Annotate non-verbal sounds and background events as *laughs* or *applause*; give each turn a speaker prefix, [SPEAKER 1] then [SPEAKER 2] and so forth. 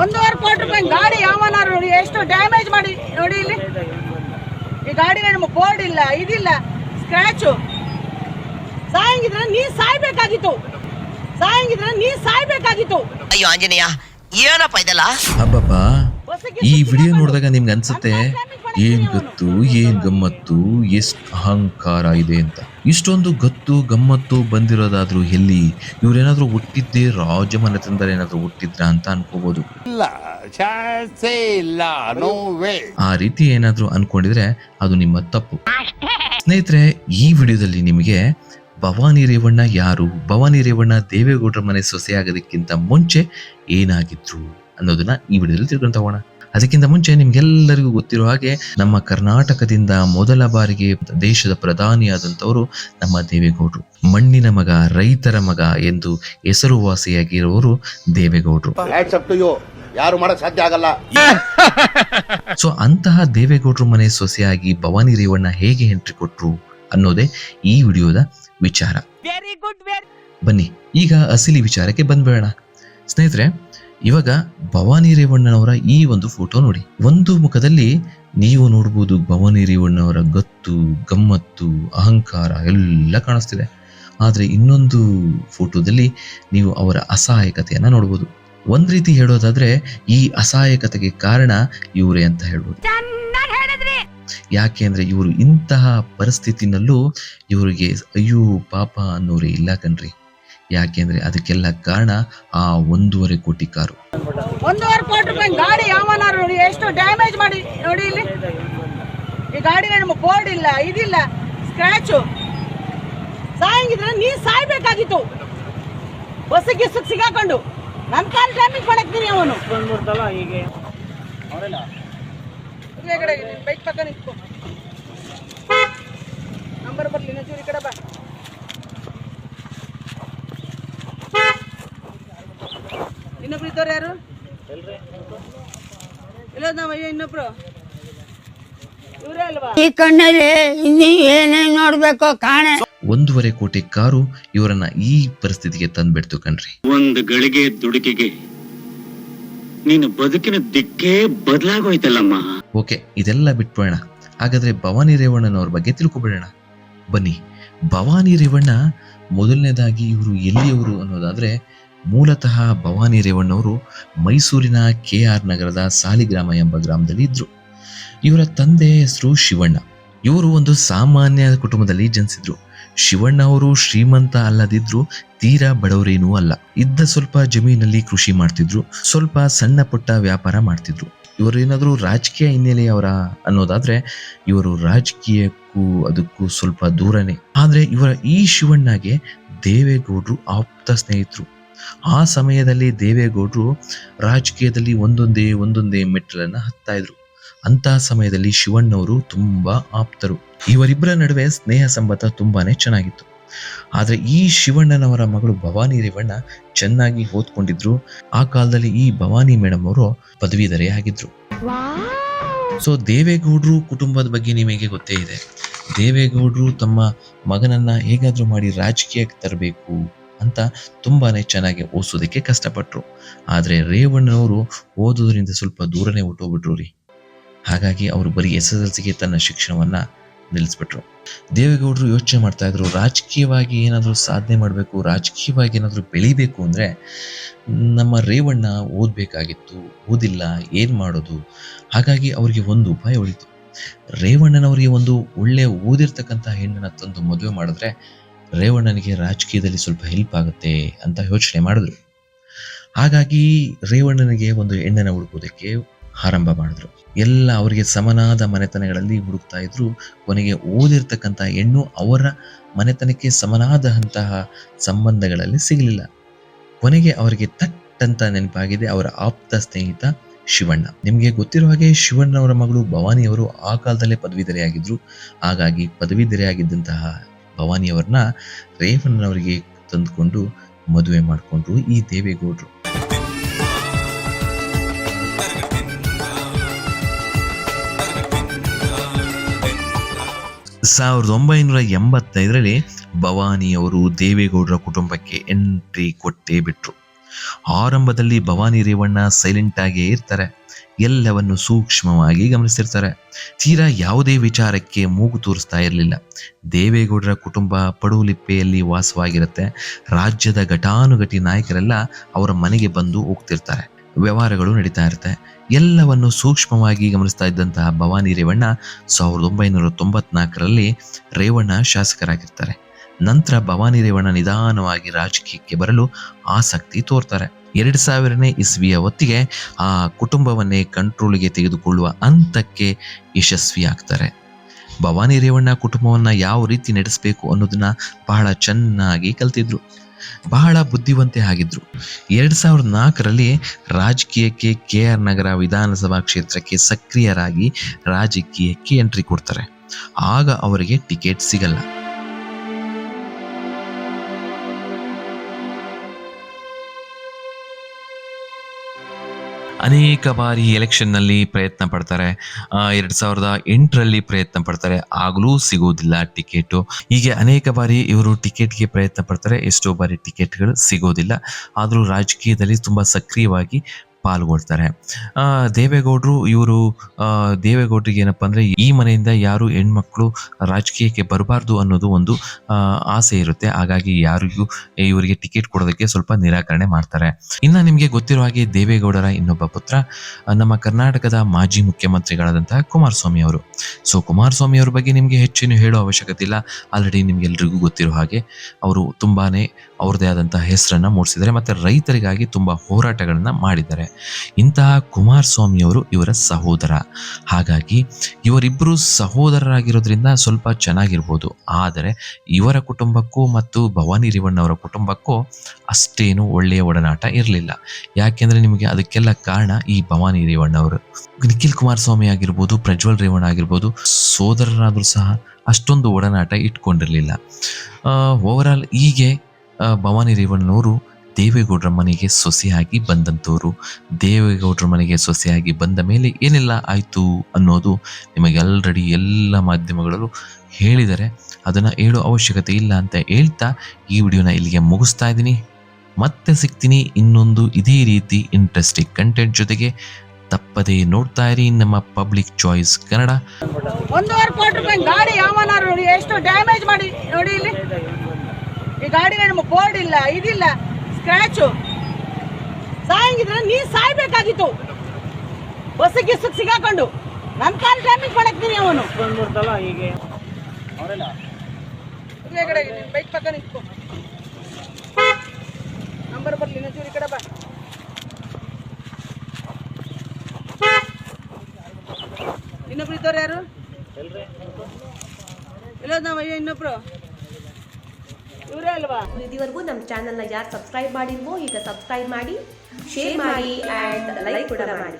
[SPEAKER 1] ಒಂದೂವರೆ ಕೋಟಿ ರೂಪಾಯಿ ಗಾಡಿ ಯಾವನಾರು ನೋಡಿ ಎಷ್ಟು ಡ್ಯಾಮೇಜ್ ಮಾಡಿ ನೋಡಿ ಇಲ್ಲಿ. ಈ ಗಾಡಿ ನಮ್ಮ ಬೋರ್ಡ್ ಇಲ್ಲ ಇದಿಲ್ಲ ಸ್ಕ್ರಾಚು ಸಾಯಂಗಿದ್ರೆ ನೀ ಸಾಯ್ಬೇಕಾಗಿತ್ತು. ಸಾಯಂಗಿದ್ರೆ ನೀ ಸಾಯ್ಬೇಕಾಗಿತ್ತು.
[SPEAKER 2] ಅಯ್ಯೋ ಆಂಜನೇಯ ಏನಪ್ಪ ಇದೆಲ್ಲ?
[SPEAKER 3] ಅಬ್ಬಬ್ಬ ಈ ವಿಡಿಯೋ ನೋಡಿದಾಗ ನಿಮ್ಗೆ ಅನ್ಸುತ್ತೆ. ಏನ್ ಗತ್ತು ಏನ್ ಗಮ್ಮತ್ತು ಎಷ್ಟು ಅಹಂಕಾರ ಇದೆ ಅಂತ. ಇಷ್ಟೊಂದು ಗತ್ತು ಗಮ್ಮತ್ತು ಬಂದಿರೋದಾದ್ರೂ ಎಲ್ಲಿ ಇವ್ರೇನಾದ್ರೂ ಹುಟ್ಟಿದ್ದೇ ರಾಜ ಮನೆತನದಲ್ಲಿ ಏನಾದ್ರೂ ಹುಟ್ಟಿದ್ರ ಅಂತ ಅನ್ಕೋಬಹುದು ಆ ರೀತಿ ಏನಾದ್ರೂ ಅನ್ಕೊಂಡಿದ್ರೆ ಅದು ನಿಮ್ಮ ತಪ್ಪು. ಸ್ನೇಹಿತರೆ ಈ ವಿಡಿಯೋದಲ್ಲಿ ನಿಮಗೆ ಭವಾನಿ ರೇವಣ್ಣ ಯಾರು ಭವಾನಿ ರೇವಣ್ಣ ದೇವೇಗೌಡರ ಮನೆ ಸೊಸೆಯಾಗೋದಕ್ಕಿಂತ ಮುಂಚೆ ಏನಾಗಿದ್ರು ಅನ್ನೋದನ್ನ ಈ ವಿಡಿಯೋದಲ್ಲಿ ತಿಳ್ಕೊಂತ ತಗೋಣ ಅದಕ್ಕಿಂತ ಮುಂಚೆ ನಿಮ್ಗೆಲ್ಲರಿಗೂ ಗೊತ್ತಿರೋ ಹಾಗೆ ನಮ್ಮ ಕರ್ನಾಟಕದಿಂದ ಮೊದಲ ಬಾರಿಗೆ ದೇಶದ ಪ್ರಧಾನಿಯಾದಂಥವರು ನಮ್ಮ ದೇವೇಗೌಡರು ಮಣ್ಣಿನ ಮಗ ರೈತರ ಮಗ ಎಂದು ಹೆಸರುವಾಸಿಯಾಗಿರುವವರು ದೇವೇಗೌಡರು.
[SPEAKER 4] ಹ್ಯಾಟ್ಸ್ ಅಪ್ ಟು ಯು ಯಾರು ಮಾಡಕ್ ಸಾಧ್ಯ ಆಗಲ್ಲ. *laughs*
[SPEAKER 3] ಸೊ ಅಂತಹ ದೇವೇಗೌಡರು ಮನೆ ಸೊಸೆಯಾಗಿ ಭವಾನಿ ರೇವಣ್ಣ ಹೇಗೆ ಎಂಟ್ರಿ ಕೊಟ್ರು ಅನ್ನೋದೇ ಈ ವಿಡಿಯೋದ ವಿಚಾರ. ಬನ್ನಿ ಈಗ ಅಸಲಿ ವಿಚಾರಕ್ಕೆ ಬಂದ್ಬಿಡೋಣ. ಸ್ನೇಹಿತರೆ ಇವಾಗ ಭವಾನಿ ರೇವಣ್ಣನವರ ಈ ಒಂದು ಫೋಟೋ ನೋಡಿ. ಒಂದು ಮುಖದಲ್ಲಿ ನೀವು ನೋಡ್ಬೋದು ಭವಾನಿ ರೇವಣ್ಣವರ ಗತ್ತು ಗಮ್ಮತ್ತು ಅಹಂಕಾರ ಎಲ್ಲ ಕಾಣಿಸ್ತಿದೆ. ಆದರೆ ಇನ್ನೊಂದು ಫೋಟೋದಲ್ಲಿ ನೀವು ಅವರ ಅಸಹಾಯಕತೆಯನ್ನು ನೋಡ್ಬೋದು. ಒಂದ್ ರೀತಿ ಹೇಳೋದಾದ್ರೆ ಈ ಅಸಹಾಯಕತೆಗೆ ಕಾರಣ ಇವರೇ ಅಂತ ಹೇಳ್ಬೋದು. ಯಾಕೆ ಅಂದ್ರೆ ಇವರು ಇಂತಹ ಪರಿಸ್ಥಿತಿನಲ್ಲೂ ಇವರಿಗೆ ಅಯ್ಯೋ ಪಾಪ ಅನ್ನೋರೇ ಇಲ್ಲ ಕಣ್ರಿ. ಯಾಕೆಂದ್ರೆ ಅದಕ್ಕೆಲ್ಲ ಕಾರಣ ಆ ಒಂದೂವರೆ ಕೋಟಿ ಕಾರು.
[SPEAKER 1] ಒಂದೂವರೆ ಕೋಟಿ ರೂಪಾಯಿ ಗಾಡಿ ಯಾವನಾರು ನೋಡಿ ಎಷ್ಟು ಡ್ಯಾಮೇಜ್ ಮಾಡಿ ನೋಡಿ ಇಲ್ಲಿ. ಈ ಗಾಡಿ ನಮ್ಮ ಬೋರ್ಡ್ ಇಲ್ಲ ಇದಿಲ್ಲ ಸ್ಕ್ರಾಚು ಸಾಯಂಗಿದ್ರೆ ನೀ ಸಾಯ್ಬೇಕಾಗಿತ್ತು. ಬಸ್ಸಿಗೆ ಗಿಸ್ಸಿಗೆ ಸಿಗಾಕೊಂಡು. ನನ್ನ ಕಾರ್ ಡ್ಯಾಮೇಜ್ ಮಾಡಕ್ತೀನಿ ಅವನು ಬಂದ್ಬಿಡ್ತಲ್ಲ ಹೀಗೆ. ಬೈಕ್ ಪಕ್ಕ ನಿಂತ್ಕೊ ನಂಬರ್ ಬರ್ಲಿ ಇನ್ನೊಂಚೂರು ಈ ಕಡೆ ಬಾ ಇನ್ನೊಬ್ರು ಇದ್ದವ್ರು ಯಾರು? ಇಲ್ಲ ನಾವು ಇನ್ನೊಬ್ರು.
[SPEAKER 5] ಈ ಕಣ್ಣಲ್ಲಿ ಇನ್ನೂ ಏನೇನ್ ನೋಡ್ಬೇಕು ಕಾಣೆ.
[SPEAKER 3] ಒಂದೂವರೆ ಕೋಟಿ ಕಾರು ಇವರನ್ನ ಈ ಪರಿಸ್ಥಿತಿಗೆ ತಂದ್ಬಿಡ್ತು ಕಣ್ರಿ.
[SPEAKER 6] ಒಂದು ಗಳಿಗೆ ದುಡುಕಿಗೆ ನೀನು ಬದುಕಿನ ದಿಕ್ಕೇ ಬದಲಾಗೋಯ್ತಲ್ಲಮ್ಮ.
[SPEAKER 3] ಓಕೆ ಇದೆಲ್ಲ ಬಿಟ್ಬಿಡೋಣ. ಹಾಗಾದ್ರೆ ಭವಾನಿ ರೇವಣ್ಣನವ್ರ ಬಗ್ಗೆ ತಿಳ್ಕೊಬಿಡೋಣ. ಬನ್ನಿ ಭವಾನಿ ರೇವಣ್ಣ ಮೊದಲನೇದಾಗಿ ಇವರು ಎಲ್ಲಿಯವರು ಅನ್ನೋದಾದ್ರೆ ಮೂಲತಃ ಭವಾನಿ ರೇವಣ್ಣವರು ಮೈಸೂರಿನ ಕೆ ಆರ್ ನಗರದ ಸಾಲಿಗ್ರಾಮ ಎಂಬ ಗ್ರಾಮದಲ್ಲಿ ಇದ್ರು. ಇವರ ತಂದೆ ಹೆಸರು ಶಿವಣ್ಣ. ಇವರು ಒಂದು ಸಾಮಾನ್ಯ ಕುಟುಂಬದಲ್ಲಿ ಜನಿಸಿದ್ರು. ಶಿವಣ್ಣ ಅವರು ಶ್ರೀಮಂತ ಅಲ್ಲದಿದ್ರು ತೀರಾ ಬಡವರೇನೂ ಅಲ್ಲ. ಇದ್ದ ಸ್ವಲ್ಪ ಜಮೀನಲ್ಲಿ ಕೃಷಿ ಮಾಡ್ತಿದ್ರು, ಸ್ವಲ್ಪ ಸಣ್ಣ ಪುಟ್ಟ ವ್ಯಾಪಾರ ಮಾಡ್ತಿದ್ರು. ಇವರು ಏನಾದರೂ ರಾಜಕೀಯ ಹಿನ್ನೆಲೆಯವರ ಅನ್ನೋದಾದ್ರೆ ಇವರು ರಾಜಕೀಯಕ್ಕೂ ಅದಕ್ಕೂ ಸ್ವಲ್ಪ ದೂರನೇ. ಆದ್ರೆ ಇವರ ಈ ಶಿವಣ್ಣಗೆ ದೇವೇಗೌಡರು ಆಪ್ತ ಸ್ನೇಹಿತರು. ಆ ಸಮಯದಲ್ಲಿ ದೇವೇಗೌಡರು ರಾಜಕೀಯದಲ್ಲಿ ಒಂದೊಂದೇ ಒಂದೊಂದೇ ಮೆಟ್ಟಲನ್ನು ಹತ್ತಾ ಇದ್ರು. ಅಂತಹ ಸಮಯದಲ್ಲಿ ಶಿವಣ್ಣವರು ತುಂಬಾ ಆಪ್ತರು. ಇವರಿಬ್ಬರ ನಡುವೆ ಸ್ನೇಹ ಸಂಬಂಧ ತುಂಬಾನೇ ಚೆನ್ನಾಗಿತ್ತು. ಆದರೆ ಈ ಶಿವಣ್ಣನವರ ಮಗಳು ಭವಾನಿ ರೇವಣ್ಣ ಚೆನ್ನಾಗಿ ಓದ್ಕೊಂಡಿದ್ರು. ಆ ಕಾಲದಲ್ಲಿ ಈ ಭವಾನಿ ಮೇಡಮ್ ಅವರು ಪದವೀಧರೇ ಆಗಿದ್ರು. ಸೊ ದೇವೇಗೌಡರು ಕುಟುಂಬದ ಬಗ್ಗೆ ನಿಮಗೆ ಗೊತ್ತೇ ಇದೆ. ದೇವೇಗೌಡರು ತಮ್ಮ ಮಗನನ್ನ ಹೇಗಾದ್ರೂ ಮಾಡಿ ರಾಜಕೀಯಕ್ಕೆ ತರಬೇಕು. ಅಂತ ತುಂಬಾನೇ ಚೆನ್ನಾಗಿ ಓದಿಸೋದಕ್ಕೆ ಕಷ್ಟಪಟ್ರು. ಆದ್ರೆ ರೇವಣ್ಣನವರು ಓದೋದ್ರಿಂದ ಸ್ವಲ್ಪ ದೂರನೇ ಹೊಟ್ಟೋಗ್ಬಿಟ್ರು ರೀ ಹಾಗಾಗಿ ಅವರು ಬರೀ ಎಸ್ ಎಸ್ ಎಲ್ ಸಿಗೆ ತನ್ನ ಶಿಕ್ಷಣವನ್ನ ನಿಲ್ಲಿಸ್ಬಿಟ್ರು. ದೇವೇಗೌಡರು ಯೋಚನೆ ಮಾಡ್ತಾ ಇದ್ರು, ರಾಜಕೀಯವಾಗಿ ಏನಾದರೂ ಸಾಧನೆ ಮಾಡಬೇಕು, ರಾಜಕೀಯವಾಗಿ ಏನಾದರೂ ಬೆಳಿಬೇಕು ಅಂದ್ರೆ ನಮ್ಮ ರೇವಣ್ಣ ಓದಬೇಕಾಗಿತ್ತು, ಓದಿಲ್ಲ, ಏನು ಮಾಡೋದು? ಹಾಗಾಗಿ ಅವರಿಗೆ ಒಂದು ಉಪಾಯ ಉಳಿತು. ರೇವಣ್ಣನವರಿಗೆ ಒಂದು ಒಳ್ಳೆ ಓದಿರ್ತಕ್ಕಂಥ ಹೆಣ್ಣನ್ನ ತಂದು ಮದುವೆ ಮಾಡಿದ್ರೆ ರೇವಣ್ಣನಿಗೆ ರಾಜಕೀಯದಲ್ಲಿ ಸ್ವಲ್ಪ ಹೆಲ್ಪ್ ಆಗುತ್ತೆ ಅಂತ ಯೋಚನೆ ಮಾಡಿದ್ರು. ಹಾಗಾಗಿ ರೇವಣ್ಣನಿಗೆ ಒಂದು ಹೆಣ್ಣನ್ನು ಹುಡುಕೋದಕ್ಕೆ ಆರಂಭ ಮಾಡಿದ್ರು. ಎಲ್ಲ ಅವರಿಗೆ ಸಮನಾದ ಮನೆತನಗಳಲ್ಲಿ ಹುಡುಕ್ತಾ ಇದ್ರು. ಕೊನೆಗೆ ಓದಿರ್ತಕ್ಕಂಥ ಹೆಣ್ಣು ಅವರ ಮನೆತನಕ್ಕೆ ಸಮನಾದಂತಹ ಸಂಬಂಧಗಳಲ್ಲಿ ಸಿಗಲಿಲ್ಲ. ಕೊನೆಗೆ ಅವರಿಗೆ ತಟ್ಟಂತ ನೆನಪಾಗಿದೆ ಅವರ ಆಪ್ತ ಸ್ನೇಹಿತ ಶಿವಣ್ಣ. ನಿಮಗೆ ಗೊತ್ತಿರೋ ಹಾಗೆ ಶಿವಣ್ಣವರ ಮಗಳು ಭವಾನಿಯವರು ಆ ಕಾಲದಲ್ಲೇ ಪದವೀಧರೆಯಾಗಿದ್ರು. ಹಾಗಾಗಿ ಪದವೀಧರೆಯಾಗಿದ್ದಂತಹ ಭವಾನಿಯವರನ್ನ ರೇವಣ್ಣನವರಿಗೆ ತಂದುಕೊಂಡು ಮದುವೆ ಮಾಡಿಕೊಂಡ್ರು ಈ ದೇವೇಗೌಡರು. ಸಾವಿರದ ಒಂಬೈನೂರ ಎಂಬತ್ತೈದರಲ್ಲಿ ಭವಾನಿ ಅವರು ದೇವೇಗೌಡರ ಕುಟುಂಬಕ್ಕೆ ಎಂಟ್ರಿ ಕೊಟ್ಟೇ ಬಿಟ್ರು. ಆರಂಭದಲ್ಲಿ ಭವಾನಿ ರೇವಣ್ಣ ಸೈಲೆಂಟ್ ಆಗೇ ಇರ್ತಾರೆ. ಎಲ್ಲವನ್ನು ಸೂಕ್ಷ್ಮವಾಗಿ ಗಮನಿಸ್ತಿರ್ತಾರೆ ತೀರಾ ಯಾವುದೇ ವಿಚಾರಕ್ಕೆ ಮೂಗು ತೋರಿಸ್ತಾ ಇರಲಿಲ್ಲ. ದೇವೇಗೌಡರ ಕುಟುಂಬ ಪಡುಲಿಪ್ಪೆಯಲ್ಲಿ ವಾಸವಾಗಿರುತ್ತೆ. ರಾಜ್ಯದ ಘಟಾನುಘಟಿ ನಾಯಕರೆಲ್ಲ ಅವರ ಮನೆಗೆ ಬಂದು ಹೋಗ್ತಿರ್ತಾರೆ. ವ್ಯವಹಾರಗಳು ನಡೀತಾ ಇರುತ್ತೆ. ಎಲ್ಲವನ್ನು ಸೂಕ್ಷ್ಮವಾಗಿ ಗಮನಿಸ್ತಾ ಇದ್ದಂತಹ ಭವಾನಿ ರೇವಣ್ಣ ಸಾವಿರದ ಒಂಬೈನೂರ ತೊಂಬತ್ನಾಲ್ಕರಲ್ಲಿ ರೇವಣ್ಣ ಶಾಸಕರಾಗಿರ್ತಾರೆ. ನಂತರ ಭವಾನಿ ರೇವಣ್ಣ ನಿಧಾನವಾಗಿ ರಾಜಕೀಯಕ್ಕೆ ಬರಲು ಆಸಕ್ತಿ ತೋರ್ತಾರೆ. ಎರಡ್ ಸಾವಿರನೇ ಇಸ್ವಿಯ ಹೊತ್ತಿಗೆ ಆ ಕುಟುಂಬವನ್ನೇ ಕಂಟ್ರೋಲ್ಗೆ ತೆಗೆದುಕೊಳ್ಳುವ ಹಂತಕ್ಕೆ ಯಶಸ್ವಿಯಾಗ್ತಾರೆ. ಭವಾನಿ ರೇವಣ್ಣ ಕುಟುಂಬವನ್ನ ಯಾವ ರೀತಿ ನಡೆಸಬೇಕು ಅನ್ನೋದನ್ನ ಬಹಳ ಚೆನ್ನಾಗಿ ಕಲ್ತಿದ್ರು. ಬಹಳ ಬುದ್ಧಿವಂತೆ ಆಗಿದ್ರು. ಎರಡು ಸಾವಿರದ ನಾಲ್ಕರಲ್ಲಿ ರಾಜಕೀಯಕ್ಕೆ ಕೆ ಆರ್ ನಗರ ವಿಧಾನಸಭಾ ಕ್ಷೇತ್ರಕ್ಕೆ ಸಕ್ರಿಯರಾಗಿ ರಾಜಕೀಯಕ್ಕೆ ಎಂಟ್ರಿ ಕೊಡ್ತಾರೆ. ಆಗ ಅವರಿಗೆ ಟಿಕೆಟ್ ಸಿಗಲ್ಲ. ಅನೇಕ ಬಾರಿ ಎಲೆಕ್ಷನ್ನಲ್ಲಿ ಪ್ರಯತ್ನ ಪಡ್ತಾರೆ. ಎರಡು ಸಾವಿರದ ಎಂಟರಲ್ಲಿ ಪ್ರಯತ್ನ ಪಡ್ತಾರೆ. ಆಗಲೂ ಸಿಗೋದಿಲ್ಲ ಟಿಕೆಟು. ಹೀಗೆ ಅನೇಕ ಬಾರಿ ಇವರು ಟಿಕೆಟ್ಗೆ ಪ್ರಯತ್ನ ಪಡ್ತಾರೆ. ಎಷ್ಟೋ ಬಾರಿ ಟಿಕೆಟ್ಗಳು ಸಿಗೋದಿಲ್ಲ. ಆದರೂ ರಾಜಕೀಯದಲ್ಲಿ ತುಂಬ ಸಕ್ರಿಯವಾಗಿ ಪಾಲ್ಗೊಳ್ತಾರೆ. ದೇವೇಗೌಡರು ಇವರು ದೇವೇಗೌಡರಿಗೆ ಏನಪ್ಪ ಅಂದರೆ ಈ ಮನೆಯಿಂದ ಯಾರು ಹೆಣ್ಮಕ್ಳು ರಾಜಕೀಯಕ್ಕೆ ಬರಬಾರ್ದು ಅನ್ನೋದು ಒಂದು ಆಸೆ ಇರುತ್ತೆ. ಹಾಗಾಗಿ ಯಾರಿಗೂ ಇವರಿಗೆ ಟಿಕೆಟ್ ಕೊಡೋದಕ್ಕೆ ಸ್ವಲ್ಪ ನಿರಾಕರಣೆ ಮಾಡ್ತಾರೆ. ಇನ್ನು ನಿಮಗೆ ಗೊತ್ತಿರುವ ಹಾಗೆ ದೇವೇಗೌಡರ ಇನ್ನೊಬ್ಬ ಪುತ್ರ, ನಮ್ಮ ಕರ್ನಾಟಕದ ಮಾಜಿ ಮುಖ್ಯಮಂತ್ರಿಗಳಾದಂತಹ ಕುಮಾರಸ್ವಾಮಿ ಅವರು. ಸೊ ಕುಮಾರಸ್ವಾಮಿ ಅವ್ರ ಬಗ್ಗೆ ನಿಮಗೆ ಹೆಚ್ಚೇನು ಹೇಳೋ ಅವಶ್ಯಕತೆ ಇಲ್ಲ. ಆಲ್ರೆಡಿ ನಿಮ್ಗೆ ಎಲ್ರಿಗೂ ಗೊತ್ತಿರೋ ಹಾಗೆ ಅವರು ತುಂಬಾನೇ ಅವ್ರದೇ ಆದಂತಹ ಹೆಸರನ್ನ ಮೂಡಿಸಿದ್ದಾರೆ. ಮತ್ತೆ ರೈತರಿಗಾಗಿ ತುಂಬಾ ಹೋರಾಟಗಳನ್ನ ಮಾಡಿದ್ದಾರೆ. ಇಂತಹ ಕುಮಾರಸ್ವಾಮಿಯವರು ಇವರ ಸಹೋದರ. ಹಾಗಾಗಿ ಇವರಿಬ್ಬರು ಸಹೋದರರಾಗಿರೋದ್ರಿಂದ ಸ್ವಲ್ಪ ಚೆನ್ನಾಗಿರ್ಬೋದು. ಆದರೆ ಇವರ ಕುಟುಂಬಕ್ಕೂ ಮತ್ತು ಭವಾನಿ ರೇವಣ್ಣವರ ಕುಟುಂಬಕ್ಕೂ ಅಷ್ಟೇನು ಒಳ್ಳೆಯ ಒಡನಾಟ ಇರಲಿಲ್ಲ. ಯಾಕೆಂದರೆ ನಿಮಗೆ ಅದಕ್ಕೆಲ್ಲ ಕಾರಣ ಈ ಭವಾನಿ ರೇವಣ್ಣವರು ನಿಖಿಲ್ ಕುಮಾರಸ್ವಾಮಿ ಆಗಿರ್ಬೋದು, ಪ್ರಜ್ವಲ್ ರೇವಣ್ಣ ಆಗಿರ್ಬೋದು, ಸೋದರರಾದರೂ ಸಹ ಅಷ್ಟೊಂದು ಒಡನಾಟ ಇಟ್ಕೊಂಡಿರಲಿಲ್ಲ. ಓವರಾಲ್ ಹೀಗೆ ಭವಾನಿ ರೇವಣ್ಣನವರು ದೇವೇಗೌಡರ ಮನೆಗೆ ಸೊಸೆಯಾಗಿ ಬಂದಂಥವರು, ದೇವೇಗೌಡರ ಮನೆಗೆ ಸೊಸೆಯಾಗಿ ಬಂದ ಮೇಲೆ ಏನೆಲ್ಲ ಆಯಿತು ಅನ್ನೋದು ನಿಮಗೆ ಆಲ್ರೆಡಿ ಎಲ್ಲ ಮಾಧ್ಯಮಗಳಲ್ಲೂ ಹೇಳಿದರೆ ಅದನ್ನು ಹೇಳೋ ಅವಶ್ಯಕತೆ ಇಲ್ಲ ಅಂತ ಹೇಳ್ತಾ ಈ ವಿಡಿಯೋನ ಇಲ್ಲಿಗೆ ಮುಗಿಸ್ತಾ ಇದ್ದೀನಿ. ಮತ್ತೆ ಸಿಗ್ತೀನಿ ಇನ್ನೊಂದು ಇದೇ ರೀತಿ ಇಂಟ್ರೆಸ್ಟಿಂಗ್ ಕಂಟೆಂಟ್ ಜೊತೆಗೆ. ತಪ್ಪದೇ ನೋಡ್ತಾ ಇರಿ ನಮ್ಮ ಪಬ್ಲಿಕ್ ಚಾಯ್ಸ್ ಕನ್ನಡ
[SPEAKER 1] ಒಂದೂವರೆ ಕೋಟಿ ರೂಪಾಯಿ ಗಾಡಿ ಯಾವನಾರು ಎಷ್ಟು ಡ್ಯಾಮೇಜ್ ಮಾಡಿ, ನೋಡಿ ಇಲ್ಲಿ. ಈ ಗಾಡಿ ಬೋರ್ಡ್ ಇಲ್ಲ, ಇದಿಲ್ಲ. ಸ್ಕ್ರಾಚು ಸಾಯಂಗಿದ್ರೆ ನೀ ಸಾಯ್ಬೇಕಾಗಿತ್ತು. ಬಸ್ ಗಿಸ್ ಸಿಗಾಕೊಂಡು. ನನ್ನ ಕಾಲ್ ಟೈಮಿಂಗ್ ಮಾಡಕ್ತೀನಿ ಅವನು. ಬೈಕ್ ಪಕ್ಕ ನಿಂತ್ಕೊ. ನಂಬರ್ ಬರ್ಲಿ ಚೂರಿ ಕಡೆ ಬಾ. ಇನ್ನೊಬ್ರು ಇದ್ದವ್ರು ಯಾರು? ಇಲ್ಲ ನಾವು ಇನ್ನೊಬ್ರು. ಅಲ್ವಾ
[SPEAKER 7] ಇದುವರೆಗೂ ನಮ್ಮ ಚಾನೆಲ್ನ ಯಾರು ಸಬ್ಸ್ಕ್ರೈಬ್ ಮಾಡಿಲ್ವೋ ಈಗ ಸಬ್ಸ್ಕ್ರೈಬ್ ಮಾಡಿ ಶೇರ್ ಮಾಡಿ ಆ್ಯಂಡ್ ಲೈಕ್ ಕೂಡ ಮಾಡಿ.